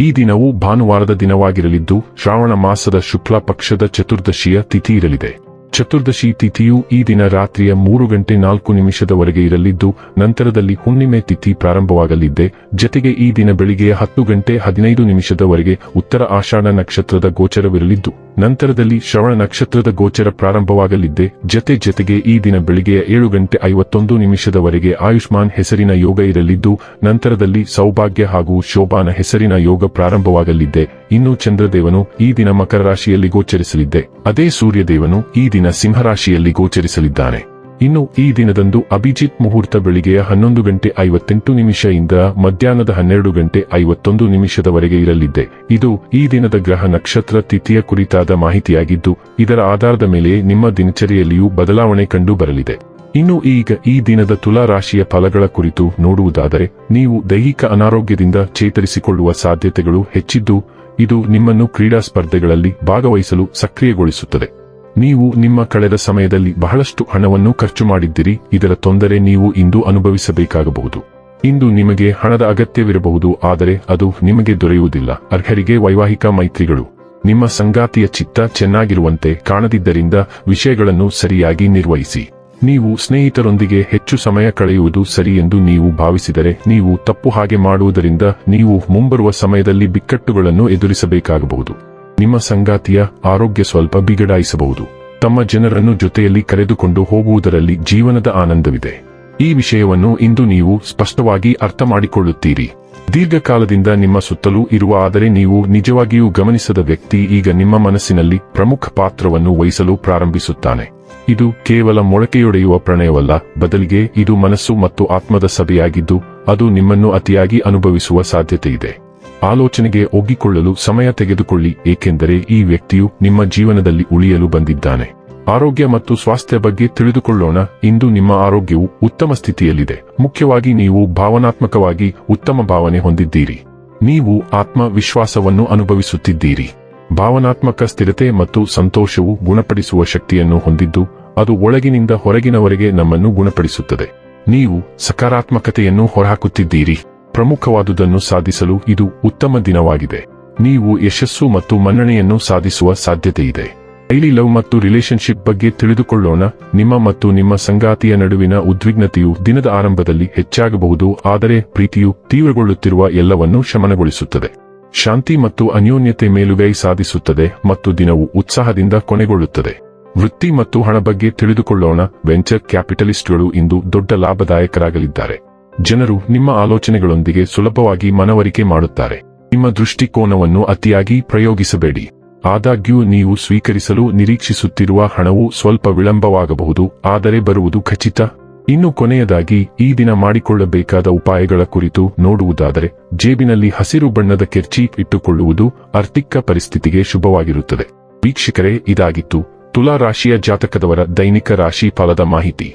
ಈ ದಿನವು ಭಾನುವಾರದ ದಿನವಾಗಿರಲಿದ್ದು, ಶ್ರಾವಣ ಮಾಸದ ಶುಕ್ಲ ಪಕ್ಷದ ಚತುರ್ದಶಿಯ ತಿಥಿ ಇರಲಿದೆ. ಚತುರ್ದಶಿ ತಿಥಿಯು ಈ ದಿನ ರಾತ್ರಿಯ ಮೂರು ಗಂಟೆ ನಾಲ್ಕು ನಿಮಿಷದವರೆಗೆ ಇರಲಿದ್ದು, ನಂತರದಲ್ಲಿ ಹುಣ್ಣಿಮೆ ತಿಥಿ ಪ್ರಾರಂಭವಾಗಲಿದ್ದೆ. ಜತೆಗೆ ಈ ದಿನ ಬೆಳಿಗ್ಗೆಯ ಹತ್ತು ಗಂಟೆ ಹದಿನೈದು ನಿಮಿಷದವರೆಗೆ ಉತ್ತರ ಆಷಾಢ ನಕ್ಷತ್ರದ ಗೋಚರವಿರಲಿದ್ದು. ನಂತರದಲ್ಲಿ ಶ್ರವಣ ನಕ್ಷತ್ರದ ಗೋಚರ ಪ್ರಾರಂಭವಾಗಲಿದ್ದೆ. ಜತೆ ಜತೆಗೆ ಈ ದಿನ ಬೆಳಿಗ್ಗೆಯ ಏಳು ಗಂಟೆ ಐವತ್ತೊಂದು ನಿಮಿಷದವರೆಗೆ ಆಯುಷ್ಮಾನ್ ಹೆಸರಿನ ಯೋಗ ಇರಲಿದ್ದು, ನಂತರದಲ್ಲಿ ಸೌಭಾಗ್ಯ ಹಾಗೂ ಶೋಭಾನ ಹೆಸರಿನ ಯೋಗ ಪ್ರಾರಂಭವಾಗಲಿದ್ದೆ. ಇನ್ನು ಚಂದ್ರದೇವನು ಈ ದಿನ ಮಕರ ರಾಶಿಯಲ್ಲಿ ಗೋಚರಿಸಲಿದ್ದೆ. ಅದೇ ಸೂರ್ಯದೇವನು ಈ ದಿನ ಸಿಂಹರಾಶಿಯಲ್ಲಿ ಗೋಚರಿಸಲಿದ್ದಾನೆ. ಇನ್ನು ಈ ದಿನದಂದು ಅಭಿಜಿತ್ ಮುಹೂರ್ತ ಬೆಳಿಗ್ಗೆಯ ಹನ್ನೊಂದು ಗಂಟೆ ಐವತ್ತೆಂಟು ನಿಮಿಷದಿಂದ ಮಧ್ಯಾಹ್ನದ ಹನ್ನೆರಡು ಗಂಟೆ ಐವತ್ತೊಂದು ನಿಮಿಷದವರೆಗೆ ಇರಲಿದೆ. ಇದು ಈ ದಿನದ ಗ್ರಹ ನಕ್ಷತ್ರ ತಿಥಿಯ ಕುರಿತಾದ ಮಾಹಿತಿಯಾಗಿದ್ದು, ಇದರ ಆಧಾರದ ಮೇಲೆ ನಿಮ್ಮ ದಿನಚರಿಯಲ್ಲಿಯೂ ಬದಲಾವಣೆ ಕಂಡು ಬರಲಿದೆ ಇನ್ನು ಈಗ ಈ ದಿನದ ತುಲಾ ರಾಶಿಯ ಫಲಗಳ ಕುರಿತು ನೋಡುವುದಾದರೆ, ನೀವು ದೈಹಿಕ ಅನಾರೋಗ್ಯದಿಂದ ಚೇತರಿಸಿಕೊಳ್ಳುವ ಸಾಧ್ಯತೆಗಳು ಹೆಚ್ಚಿದ್ದು, ಇದು ನಿಮ್ಮನ್ನು ಕ್ರೀಡಾ ಸ್ಪರ್ಧೆಗಳಲ್ಲಿ ಭಾಗವಹಿಸಲು ಸಕ್ರಿಯಗೊಳಿಸುತ್ತದೆ. ನೀವು ನಿಮ್ಮ ಕಳೆದ ಸಮಯದಲ್ಲಿ ಬಹಳಷ್ಟು ಹಣವನ್ನು ಖರ್ಚು ಮಾಡಿದ್ದೀರಿ, ಇದರ ತೊಂದರೆ ನೀವು ಇಂದು ಅನುಭವಿಸಬೇಕಾಗಬಹುದು. ಇಂದು ನಿಮಗೆ ಹಣದ ಅಗತ್ಯವಿರಬಹುದು, ಆದರೆ ಅದು ನಿಮಗೆ ದೊರೆಯುವುದಿಲ್ಲ. ಅರ್ಹರಿಗೆ ವೈವಾಹಿಕ ಮೈತ್ರಿಗಳು. ನಿಮ್ಮ ಸಂಗಾತಿಯ ಚಿತ್ತ ಚೆನ್ನಾಗಿರುವಂತೆ ಕಾಣದಿದ್ದರಿಂದ ವಿಷಯಗಳನ್ನು ಸರಿಯಾಗಿ ನಿರ್ವಹಿಸಿ. ನೀವು ಸ್ನೇಹಿತರೊಂದಿಗೆ ಹೆಚ್ಚು ಸಮಯ ಕಳೆಯುವುದು ಸರಿ ಎಂದು ನೀವು ಭಾವಿಸಿದರೆ ನೀವು ತಪ್ಪು ಹಾಗೆ ಮಾಡುವುದರಿಂದ ನೀವು ಮುಂಬರುವ ಸಮಯದಲ್ಲಿ ಬಿಕ್ಕಟ್ಟುಗಳನ್ನು ಎದುರಿಸಬೇಕಾಗಬಹುದು. ನಿಮ್ಮ ಸಂಗಾತಿಯ ಆರೋಗ್ಯ ಸ್ವಲ್ಪ ಬಿಗಡಾಯಿಸಬಹುದು. ತಮ್ಮ ಜನರನ್ನು ಜೊತೆಯಲ್ಲಿ ಕರೆದುಕೊಂಡು ಹೋಗುವುದರಲ್ಲಿ ಜೀವನದ ಆನಂದವಿದೆ. ಈ ವಿಷಯವನ್ನು ಇಂದು ನೀವು ಸ್ಪಷ್ಟವಾಗಿ ಅರ್ಥ ಮಾಡಿಕೊಳ್ಳುತ್ತೀರಿ. ದೀರ್ಘಕಾಲದಿಂದ ನಿಮ್ಮ ಸುತ್ತಲೂ ಇರುವ ಆದರೆ ನೀವು ನಿಜವಾಗಿಯೂ ಗಮನಿಸದ ವ್ಯಕ್ತಿ ಈಗ ನಿಮ್ಮ ಮನಸ್ಸಿನಲ್ಲಿ ಪ್ರಮುಖ ಪಾತ್ರವನ್ನು ವಹಿಸಲು ಪ್ರಾರಂಭಿಸುತ್ತಾನೆ. ಇದು ಕೇವಲ ಮೊಳಕೆಯೊಡೆಯುವ ಪ್ರಣಯವಲ್ಲ, ಬದಲಿಗೆ ಇದು ಮನಸ್ಸು ಮತ್ತು ಆತ್ಮದ ಸಭೆಯಾಗಿದ್ದು, ಅದು ನಿಮ್ಮನ್ನು ಅತಿಯಾಗಿ ಅನುಭವಿಸುವ ಸಾಧ್ಯತೆಯಿದೆ. ಆಲೋಚನೆಗೆ ಒಗ್ಗಿಕೊಳ್ಳಲು ಸಮಯ ತೆಗೆದುಕೊಳ್ಳಿ, ಏಕೆಂದರೆ ಈ ವ್ಯಕ್ತಿಯು ನಿಮ್ಮ ಜೀವನದಲ್ಲಿ ಉಳಿಯಲು ಬಂದಿದ್ದಾನೆ. ಆರೋಗ್ಯ ಮತ್ತು ಸ್ವಾಸ್ಥ್ಯ ಬಗ್ಗೆ ತಿಳಿದುಕೊಳ್ಳೋಣ, ಇಂದು ನಿಮ್ಮ ಆರೋಗ್ಯವು ಉತ್ತಮ ಸ್ಥಿತಿಯಲ್ಲಿದೆ. ಮುಖ್ಯವಾಗಿ ನೀವು ಭಾವನಾತ್ಮಕವಾಗಿ ಉತ್ತಮ ಭಾವನೆ ಹೊಂದಿದ್ದೀರಿ. ನೀವು ಆತ್ಮವಿಶ್ವಾಸವನ್ನು ಅನುಭವಿಸುತ್ತಿದ್ದೀರಿ. ಭಾವನಾತ್ಮಕ ಸ್ಥಿರತೆ ಮತ್ತು ಸಂತೋಷವು ಗುಣಪಡಿಸುವ ಶಕ್ತಿಯನ್ನು ಹೊಂದಿದ್ದು, ಅದು ಒಳಗಿನಿಂದ ಹೊರಗಿನವರೆಗೆ ನಮ್ಮನ್ನು ಗುಣಪಡಿಸುತ್ತದೆ. ನೀವು ಸಕಾರಾತ್ಮಕತೆಯನ್ನು ಹೊರಹಾಕುತ್ತಿದ್ದೀರಿ. ಪ್ರಮುಖವಾದುದನ್ನು ಸಾಧಿಸಲು ಇದು ಉತ್ತಮ ದಿನವಾಗಿದೆ. ನೀವು ಯಶಸ್ಸು ಮತ್ತು ಮನ್ನಣೆಯನ್ನು ಸಾಧಿಸುವ ಸಾಧ್ಯತೆಯಿದೆ. ಡೈಲಿ ಲವ್ ಮತ್ತು ರಿಲೇಶನ್ಶಿಪ್ ಬಗ್ಗೆ ತಿಳಿದುಕೊಳ್ಳೋಣ. ನಿಮ್ಮ ಮತ್ತು ನಿಮ್ಮ ಸಂಗಾತಿಯ ನಡುವಿನ ಉದ್ವಿಗ್ನತೆಯು ದಿನದ ಆರಂಭದಲ್ಲಿ ಹೆಚ್ಚಾಗಬಹುದು, ಆದರೆ ಪ್ರೀತಿಯು ತೀವ್ರಗೊಳ್ಳುತ್ತಿರುವ ಎಲ್ಲವನ್ನೂ ಶಮನಗೊಳಿಸುತ್ತದೆ. ಶಾಂತಿ ಮತ್ತು ಅನ್ಯೋನ್ಯತೆ ಮೇಲುಗೈ ಸಾಧಿಸುತ್ತದೆ ಮತ್ತು ದಿನವು ಉತ್ಸಾಹದಿಂದ ಕೊನೆಗೊಳ್ಳುತ್ತದೆ. ವೃತ್ತಿ ಮತ್ತು ಹಣ ಬಗ್ಗೆ ತಿಳಿದುಕೊಳ್ಳೋಣ. ವೆಂಚರ್ ಕ್ಯಾಪಿಟಲಿಸ್ಟ್ಗಳು ಇಂದು ದೊಡ್ಡ ಲಾಭದಾಯಕರಾಗಲಿದ್ದಾರೆ. ಜನರು ನಿಮ್ಮ ಆಲೋಚನೆಗಳೊಂದಿಗೆ ಸುಲಭವಾಗಿ ಮನವರಿಕೆ ಮಾಡುತ್ತಾರೆ. ನಿಮ್ಮ ದೃಷ್ಟಿಕೋನವನ್ನು ಅತಿಯಾಗಿ ಪ್ರಯೋಗಿಸಬೇಡಿ. ಆದಾಗ್ಯೂ ನೀವು ಸ್ವೀಕರಿಸಲು ನಿರೀಕ್ಷಿಸುತ್ತಿರುವ ಹಣವು ಸ್ವಲ್ಪ ವಿಳಂಬವಾಗಬಹುದು, ಆದರೆ ಬರುವುದು ಖಚಿತ. ಇನ್ನು ಕೊನೆಯದಾಗಿ, ಈ ದಿನ ಮಾಡಿಕೊಳ್ಳಬೇಕಾದ ಉಪಾಯಗಳ ಕುರಿತು ನೋಡುವುದಾದರೆ, ಜೇಬಿನಲ್ಲಿ ಹಸಿರು ಬಣ್ಣದ ಕೆರ್ಚಿ ಇಟ್ಟುಕೊಳ್ಳುವುದು ಆರ್ಥಿಕ ಪರಿಸ್ಥಿತಿಗೆ ಶುಭವಾಗಿರುತ್ತದೆ. ವೀಕ್ಷಕರೇ, ಇದಾಗಿತ್ತು ತುಲಾ ರಾಶಿಯ ಜಾತಕದವರ ದೈನಿಕ ರಾಶಿ ಫಲದ ಮಾಹಿತಿ.